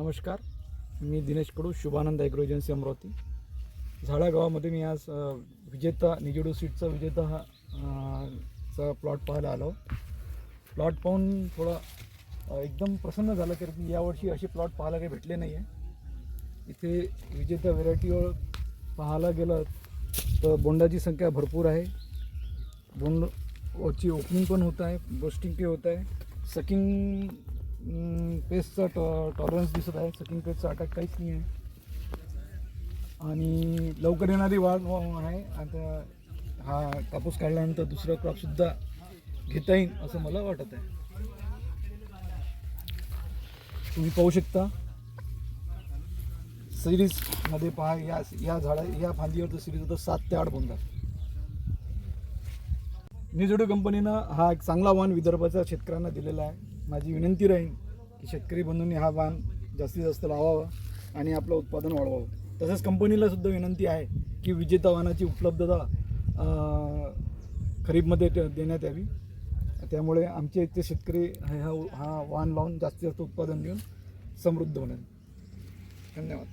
नमस्कार. मी Dinesh Kadu Shubhanand agro agency Amravati. Jhada गावामध्ये मी आज विजेता निजेडू सीटचा विजेता हा चा प्लॉट पाहायला आलो प्लॉट पाहून थोडा एकदम प्रसन्न झालं कारण की यावर्षी असे प्लॉट पाहायला काही भेटले नाही आहे इथे विजेता व्हेरायटीवर पाहायला गेलं तर बोंडाची संख्या भरपूर आहे. बोंड ओपनिंग पण होत आहे बोस्टिंग पे होत आहे. सकिंग पेस्टचा टॉ टॉलरन्स दिसत आहे. सकिंग पेस्टचा अटॅक काहीच नाही आहे. आणि लवकर येणारी वाढ आहे. आता हा कापूस काढल्यानंतर दुसरं क्रॉपसुद्धा घेता येईल असं मला वाटत आहे. तुम्ही पाहू शकता. सिरीजमध्ये पहा या या झाडा या फांदीवर सिरीज होतं सात ते आठ बोंदा निझोडो कंपनीनं हा एक चांगला वाण विदर्भाच्या शेतकऱ्यांना दिलेला आहे. माझी विनंती राहील की शेतकरी बंधूंनी हा वाण जास्तीत जास्त लावावा आणि आपलं उत्पादन वाढवावं. तसंच कंपनीला सुद्धा विनंती आहे की विजेता वाहनाची उपलब्धता खरीपमध्ये देण्यात यावी. त्यामुळे आमचे इथे शेतकरी हा हा वाहन लावून जास्तीत जास्त उत्पादन घेऊन समृद्ध होणार. धन्यवाद.